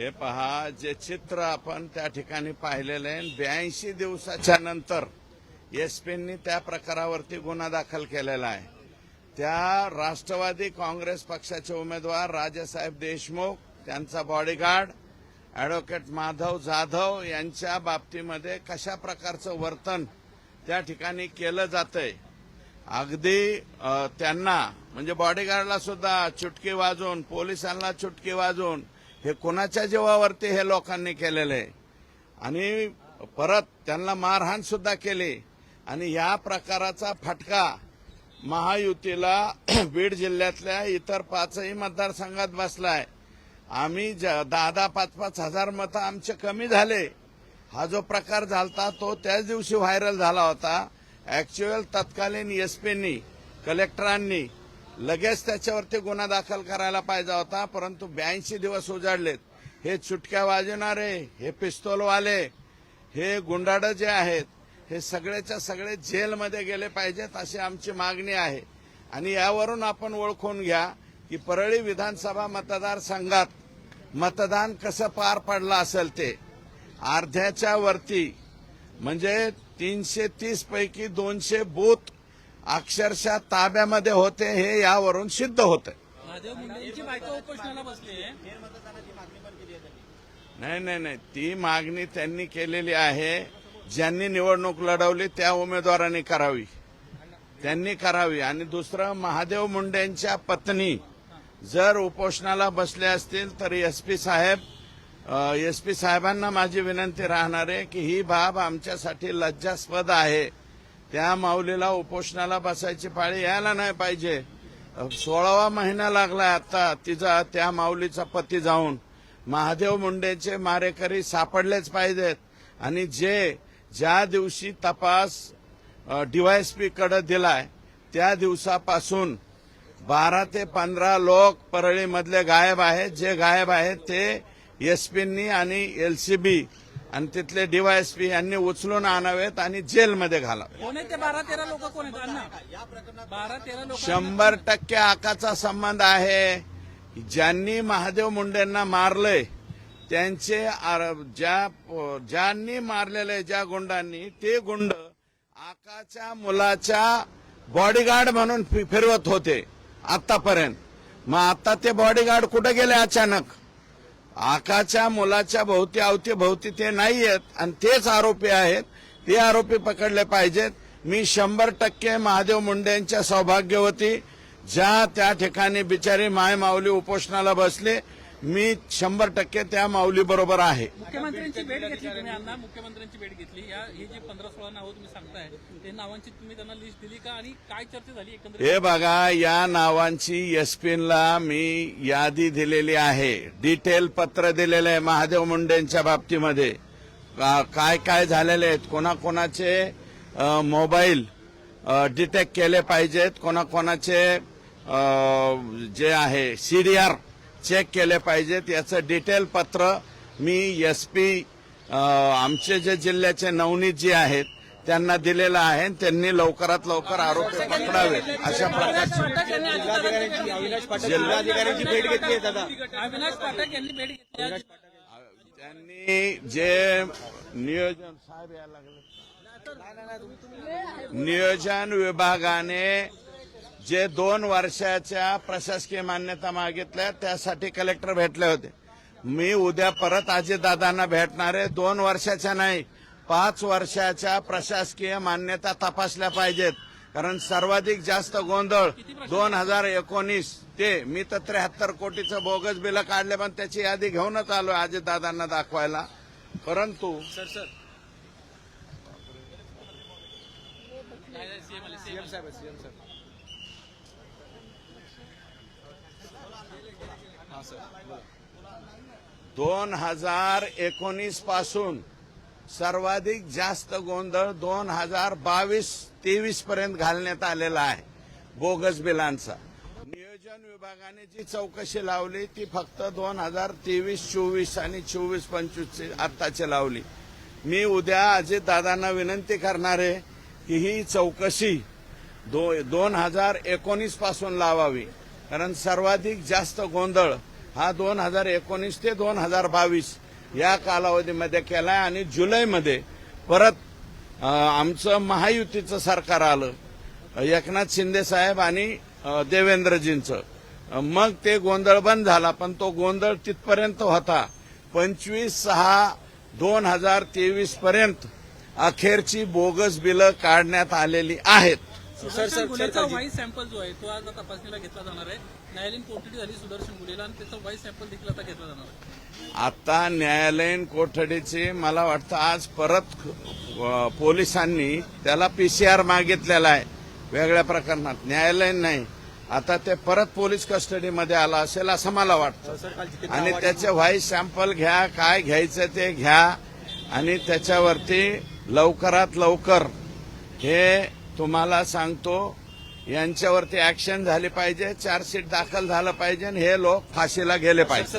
हे पहा जे चित्र आपण त्या ठिकाणी पाहिलेलं आहे ब्याऐंशी दिवसाच्या नंतर एसपींनी त्या प्रकारावरती गुन्हा दाखल केलेला आहे. त्या राष्ट्रवादी काँग्रेस पक्षाचे उमेदवार राजासाहेब देशमुख त्यांचा बॉडीगार्ड ॲडव्होकेट माधव जाधव यांच्या बाबतीमध्ये कशा प्रकारचं वर्तन त्या ठिकाणी केलं जातंय? अगदी त्यांना म्हणजे बॉडीगार्डला सुद्धा चुटकी वाजवून पोलिसांना चुटकी वाजवून हे कोणाच्या जीवावरती हे लोकांनी केलेलं आहे? आणि परत त्यांना मारहाण सुद्धा केली. आणि या प्रकाराचा फटका महायुतीला बीड जिल्ह्यातल्या इतर पाचही मतदारसंघात बसलाय. आम्ही ज- दहा दहा पाच पाच हजार मतं आमचे कमी झाले. हा जो प्रकार झालता तो त्याच दिवशी व्हायरल झाला होता. ऍक्च्युअल तत्कालीन एसपींनी कलेक्टरांनी लगेच त्याच्यावरती गुन्हा दाखल करायला पाहिजे होता परंतु ब्याऐंशी दिवस उजाडलेत. हे चुटक्या वाजवणारे हे पिस्तोलवाले हे गुंडाड जे आहेत हे सगळेच्या सगळे जेलमध्ये गेले पाहिजेत अशी आमची मागणी आहे. आणि यावरून आपण ओळखून घ्या की परळी विधानसभा मतदारसंघात मतदान कसं पार पडलं असेल ते. अर्ध्याच्या वरती म्हणजे तीनशे तीस पैकी दोनशे बूथ अक्षरशः ताब्यामध्ये होते हे यावरून सिद्ध होतं महादेव मुंडेंची बायको उपोषणाला बसली नाही नाही नाही. ती मागणी त्यांनी केलेली आहे. ज्यांनी निवडणूक लढवली त्या उमेदवारांनी करावी. त्यांनी करावी. आणि दुसरं महादेव मुंडेंच्या पत्नी जर उपोषणाला बसले असतील तर एस पी साहेब एस पी साहेबांना माझी विनंती राहणार आहे की ही बाब आमच्यासाठी लज्जास्पद आहे. त्या माऊलीला उपोषणाला बसायची पाळी यायला नाही पाहिजे. सोळावा महिना लागलाय आता तिचा त्या माऊलीचा पती जाऊन. महादेव मुंडेचे मारेकरी सापडलेच पाहिजेत. आणि जे ज्या दिवशी तपास डीवायएसपी कडे दिलाय त्या दिवसापासून बारा ते पंधरा लोक परळीमधले गायब आहेत. जे गायब आहेत ते एसपींनी आणि एलसीबी आणि तिथले डीवायएसपी यांनी उचलून आणावेत आणि जेलमध्ये घालावे कोण आहेत ते? बारा तेरा लोक कोण बारा तेरा लोक शंभर टक्के आकाचा संबंध आहे. ज्यांनी महादेव मुंडेंना मारलंय त्यांचे ज्या ज्यांनी मारलेले ज्या गुंडांनी ते गुंड आकाच्या मुलाच्या बॉडीगार्ड म्हणून फिरवत होते आतापर्यंत मग आता ते बॉडीगार्ड कुठे गेले अचानक? आकाच्या मुलाच्या भोवती अवतीभोवती ते नाही आहेत आणि तेच आरोपी आहेत. ते आरोपी पकडले पाहिजेत. मी शंभर टक्के महादेव मुंडेंच्या सौभाग्यवती ज्या त्या ठिकाणी बिचारी माय माऊली उपोषणाला बसले. मी शंभर टक्के त्या माऊली बरोबर आहे. मुख्यमंत्र्यांची भेट घेतली तुम्ही अण्णा मुख्यमंत्र्यांची भेट घेतली. या ही जी पंधरा सोळा नावं तुम्ही सांगताय ते नावांची तुम्ही त्यांना लिस्ट दिली का? आणि काय चर्चा झाली एकंदरीत? हे बघा या नावांची एसपीनला मी यादी दिलेली आहे. डिटेल पत्र दिलेलं आहे महादेव मुंडेंच्या बाबतीमध्ये. काय काय झालेले आहेत? कोणाकोणाचे मोबाईल डिटेक्ट केले पाहिजेत. कोणाकोणाचे जे आहे सीडीआर चेक केले पाहिजेत याचं डिटेल पत्र मी एस पी आमचे जे जिल्ह्याचे नवनीत जी आहेत त्यांना दिलेलं आहे आणि त्यांनी लवकरात लवकर आरोपी पकडावे अशा प्रकारची. जिल्हाधिकाऱ्यांची भेट घेतली आहे दादा. अविनाश पाठक यांनी भेट घेतली. त्यांनी जे नियोजन साहेब यायला लागले. नियोजन विभागाने जे दोन वर्षाच्या प्रशासकीय मान्यता मागितल्या त्यासाठी कलेक्टर भेटले होते. मी उद्या परत अजितदादांना भेटणार आहे. दोन वर्षाच्या नाही पाच वर्षाच्या प्रशासकीय मान्यता तपासल्या पाहिजेत. कारण सर्वाधिक जास्त गोंधळ दोन हजार एकोणीस ते मी तर त्र्याहत्तर कोटीचं बोगस बिल काढले पण त्याची यादी घेऊनच आलो अजितदादांना दाखवायला. परंतु सर सर. सीएम साहेब सीएम साहेब हा सर बोला. दोन हजार एकोणीसपासून सर्वाधिक जास्त गोंधळ दोन हजार बावीस तेवीस पर्यंत घालण्यात आलेला आहे बोगस बिलांचा. नियोजन विभागाने जी चौकशी लावली ती फक्त दोन हजार तेवीस चोवीस आणि चोवीस पंचवीस आत्ताची लावली. मी उद्या अजित दादांना विनंती करणार आहे की ही चौकशी दो दोन हजार एकोणीसपासून लावावी. कारण सर्वाधिक जास्त गोंधळ हा दोन हजार एकोणीस ते दोन हजार बावीस या कालावधीमध्ये केलाय आणि जुलैमध्ये परत आमचं महायुतीचं सरकार आलं. एकनाथ शिंदे साहेब आणि देवेंद्रजींचं. मग ते गोंधळ बंद झाला पण तो गोंधळ तिथपर्यंत होता. पंचवीस सहा दोन हजार तेवीस पर्यंत अखेरची बोगस बिलं काढण्यात आलेली आहेत. सुदर्शन गुन्ह्याचा व्हाईस सॅम्पल जो आहे तो आता तपासणीला घेतला जाणार आहे. न्यायालयीन कोठडी झाली सुदर्शन गुन्हेला आणि त्याचा व्हाईस सॅम्पल देखील आता घेतला जाणार आहे. आता न्यायालयीन कोठडीचे मला वाटतं आज परत पोलिसांनी त्याला पीसीआर मागितलेला आहे वेगळ्या प्रकरणात. न्यायालयीन नाही. आता ते परत पोलीस कस्टडीमध्ये आला असेल असं मला वाटतं. आणि त्याचे व्हाईस सॅम्पल घ्या काय घ्यायचं ते घ्या. आणि त्याच्यावरती लवकरात लवकर हे तुम्हाला सांगतो यांच्यावरती ऍक्शन झाली पाहिजे चार्जशीट दाखल झालं पाहिजे आणि हे लोक फाशीला गेले पाहिजे.